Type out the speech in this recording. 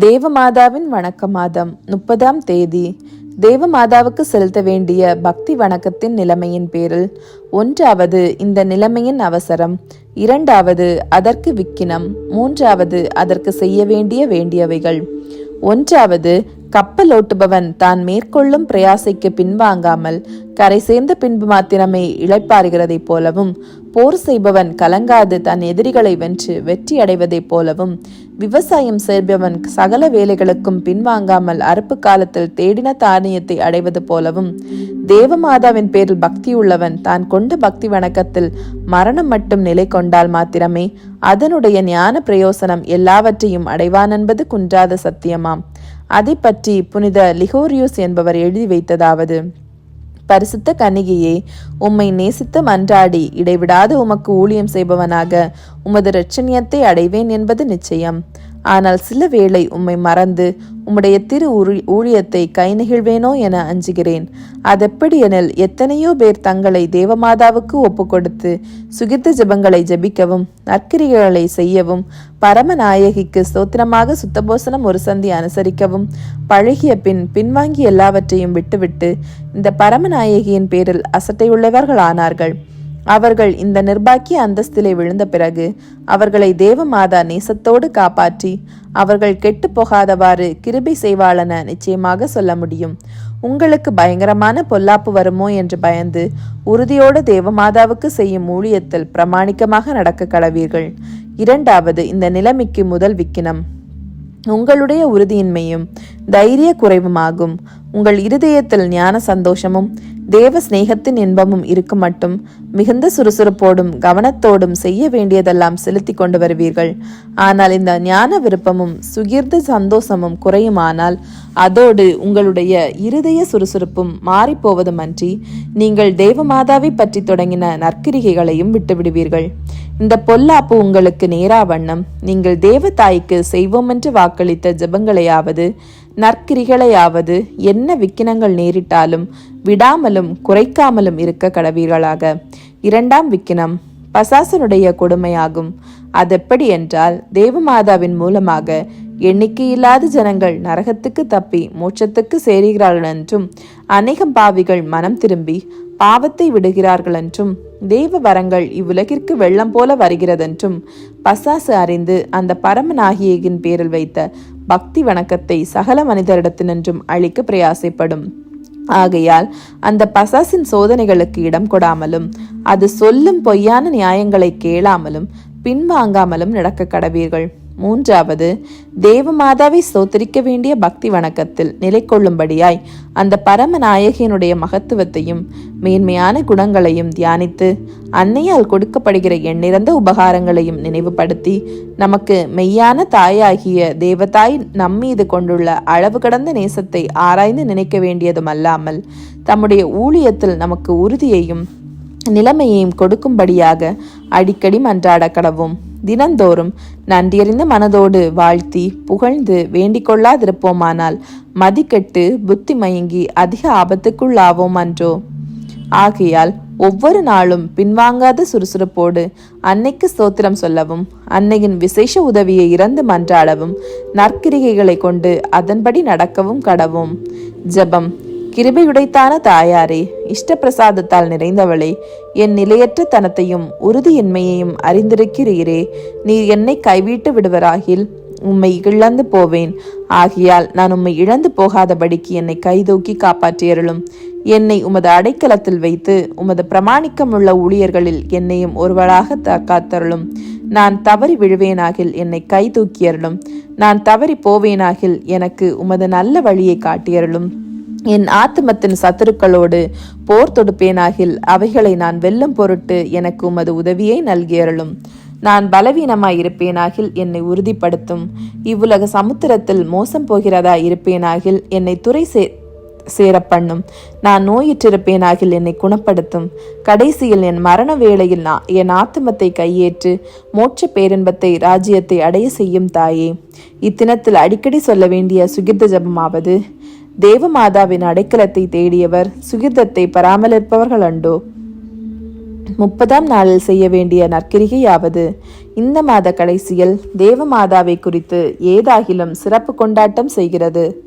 தேவமாதாவின் வணக்க மாதம் முப்பதாம் தேதி. தேவமாதாவுக்கு செலுத்த வேண்டிய பக்தி வணக்கத்தின் நிலைமையின் பேரில் ஒன்றாவது இந்த நிலைமையின் அவசரம் இரண்டாவது அதற்கு விக்கினம் மூன்றாவது அதற்கு செய்ய வேண்டிய வேண்டியவைகள். ஒன்றாவது கப்பல் ஓட்டுபவன் தான் மேற்கொள்ளும் பிரயாசைக்கு பின்வாங்காமல் கரை சேர்ந்த பின்பு மாத்திரமே இளைப்பாறுகிறதைப் போலவும் போர் செய்பவன் கலங்காது தன் எதிரிகளை வென்று வெற்றி அடைவதைப் போலவும் விவசாயம் செய்பவன் சகல வேலைகளுக்கும் பின்வாங்காமல் அறுப்பு காலத்தில் தேடின தானியத்தை அடைவது போலவும் தேவமாதாவின் பேரில் பக்தியுள்ளவன் தான் கொண்ட பக்தி வணக்கத்தில் மரணம் மட்டும் நிலை கொண்டால் மாத்திரமே அதனுடைய ஞான பிரயோசனம் எல்லாவற்றையும் அடைவான் என்பது குன்றாத சத்தியமாம். அதை பற்றி புனித லிகோரியோஸ் என்பவர் எழுதி வைத்ததாவது பரிசுத்த கன்னிகையே உம்மை நேசித்து மன்றாடி இடைவிடாது உமக்கு ஊழியம் செய்பவனாக உமது இரட்சணியத்தை அடைவேன் என்பது நிச்சயம். ஆனால் சில வேளை உம்மை மறந்து உம்முடைய திரு ஊழியத்தை கை நிகழ்வேனோ என அஞ்சுகிறேன். அதெப்படி எனில் எத்தனையோ பேர் தங்களை தேவமாதாவுக்கு ஒப்புக்கொடுத்து சுகித்த ஜபங்களை ஜபிக்கவும் நற்கிரிகளை செய்யவும் பரமநாயகிக்கு ஸ்தோத்திரமாக சுத்தபோசனம் ஒரு சந்தி அனுசரிக்கவும் பழகிய பின் பின்வாங்கி எல்லாவற்றையும் விட்டுவிட்டு இந்த பரமநாயகியின் பேரில் அசட்டையுள்ளவர்கள் ஆனார்கள் அவர்கள் இந்த நிர்பாக்கிய அந்தஸ்திலே விழுந்த பிறகு அவர்களை தேவமாதா நேசத்தோடு காப்பாற்றி அவர்கள் கெட்டு போகாதவாறு கிருபை செய்வாளென நிச்சயமாக சொல்ல முடியும். உங்களுக்கு பயங்கரமான பொல்லாப்பு வருமோ என்று பயந்து உறுதியோடு தேவமாதாவுக்கு செய்யும் ஊழியத்தில் பிரமாணிக்கமாக நடக்க கடவீர்கள். இரண்டாவது இந்த நிலைமைக்கு முதல் விக்கினம். உங்களுடைய உறுதியின்மையும் தைரிய குறைவுமாகும். உங்கள் இருதயத்தில் ஞான சந்தோஷமும் தேவ சிநேகத்தின் இன்பமும் இருக்கும் மட்டும் மிகுந்த சுறுசுறுப்போடும் கவனத்தோடும் செய்ய வேண்டியதெல்லாம் செலுத்தி கொண்டு வருவீர்கள். ஆனால் இந்த ஞான விருப்பமும் சுகிர்ந்த சந்தோஷமும் குறையுமானால் அதோடு உங்களுடைய இருதய சுறுசுறுப்பும் மாறிப்போவதுமன்றி நீங்கள் தேவமாதாவை பற்றி தொடங்கின நற்கிரிகைகளையும் விட்டுவிடுவீர்கள். இந்த பொல்லாப்பு உங்களுக்கு நேரா வண்ணம். நீங்கள் தேவதாய்க்கு செய்வோம் என்று வாக்களித்த ஜபங்களையாவது நற்கிரிகளையாவது என்ன விக்கினங்கள் நேரிட்டாலும் விடாமலும் குறைக்காமலும் இருக்க கடவீர்களாக. இரண்டாம் விக்கினம் பசாசனுடைய கொடுமையாகும். அதெப்படி என்றால் தேவமாதாவின் மூலமாக எண்ணிக்கையில்லாத ஜனங்கள் நரகத்துக்கு தப்பி மோட்சத்துக்கு சேருகிறார்கள் என்றும் அநேகம் பாவிகள் மனம் திரும்பி பாவத்தை விடுகிறார்கள் என்றும் தெய்வ வரங்கள் இவ்வுலகிற்கு வெள்ளம் போல வருகிறதென்றும் பசாசு அறிந்து அந்த பரமநாகியின் பேரில் வைத்த பக்தி வணக்கத்தை சகல மனிதரிடத்தினின்றும் அழிக்க பிரயாசைப்படும். ஆகையால் அந்த பசாசின் சோதனைகளுக்கு இடம் கொடாமலும் அது சொல்லும் பொய்யான நியாயங்களை கேளாமலும் பின்வாங்காமலும் நடக்க கடவீர்கள். மூன்றாவது தேவமாதாவை சோத்தரிக்க வேண்டிய பக்தி வணக்கத்தில் நிலை கொள்ளும்படியாய் அந்த பரமநாயகியனுடைய மகத்துவத்தையும் மேன்மையான குணங்களையும் தியானித்து அன்னையால் கொடுக்கப்படுகிற எண்ணிறந்த உபகாரங்களையும் நினைவுபடுத்தி நமக்கு மெய்யான தாயாகிய தேவதாய் நம்மீது கொண்டுள்ள அளவு கடந்த நேசத்தை ஆராய்ந்து நினைக்க வேண்டியதும் அல்லாமல் தம்முடைய ஊழியத்தில் நமக்கு உறுதியையும் நிலைமையையும் கொடுக்கும்படியாக அடிக்கடி மன்றாட கடவும் தினந்தோறும் நன்றியறிந்த மனதோடு வாழ்த்தி புகழ்ந்து வேண்டிக்கொள்ளாதிருப்போமானால் மதிக்கெட்டு புத்தி மயங்கி அதிக ஆபத்துக்குள்ளாவோம் அன்றோ. ஆகையால் ஒவ்வொரு நாளும் பின்வாங்காத சுறுசுறுப்போடு அன்னைக்கு ஸ்தோத்திரம் சொல்லவும் அன்னையின் விசேஷ உதவியை இறந்து மன்றாடவும் நற்கிரிகைகளை கொண்டு அதன்படி நடக்கவும் கடவும். ஜபம் கிருபையுடைத்தான தாயாரே இஷ்டப்பிரசாதத்தால் நிறைந்தவளே என் நிலையற்ற தனத்தையும் உறுதியின்மையையும் அறிந்திருக்கிறீரே நீர் என்னை கைவிட்டு விடுவராகில் உம்மை இழந்து போவேன். ஆகியால் நான் உம்மை இழந்து போகாதபடிக்கு என்னை கைதூக்கி காப்பாற்றியருளும். என்னை உமது அடைக்கலத்தில் வைத்து உமது பிரமாணிக்கமுள்ள ஊழியர்களில் என்னையும் ஒருவராக காத்தருளும் நான் தவறி விழுவேனாகில் என்னை கை தூக்கியருளும் நான் தவறி போவேனாகில் எனக்கு உமது நல்ல வழியை காட்டியருளும். என் ஆத்மத்தின் சத்துருக்களோடு போர் தொடுப்பேனாகில் அவைகளை நான் வெல்லும் பொருட்டு எனக்கு உமது உதவியை நல்கியருளும். நான் பலவீனமாய் இருப்பேனாகில் என்னை உறுதிப்படுத்தும். இவ்வுலக சமுத்திரத்தில் மோசம் போகிறதா இருப்பேனாகில் என்னை துறை சே சேரப்பண்ணும். நான் நோயிற்றிருப்பேனாகில் என்னை குணப்படுத்தும். கடைசியில் என் மரண வேளையில் நான் என் ஆத்மத்தை கையேற்று மோட்ச பேரின்பத்தை ராஜ்யத்தை அடைய செய்யும் தாயே. இத்தினத்தில் அடிக்கடி சொல்ல வேண்டிய சுகிர்த ஜபமாவது? தேவமாதாவின் அடைக்கலத்தை தேடியவர் சுகிர்தத்தை பராமரிப்பவர்கள் அண்டோ. முப்பதாம் நாளில் செய்ய வேண்டிய நற்கிரிகையாவது இந்த மாத கடைசியில் தேவமாதாவை குறித்து ஏதாகிலும் சிறப்பு கொண்டாட்டம் செய்கிறது.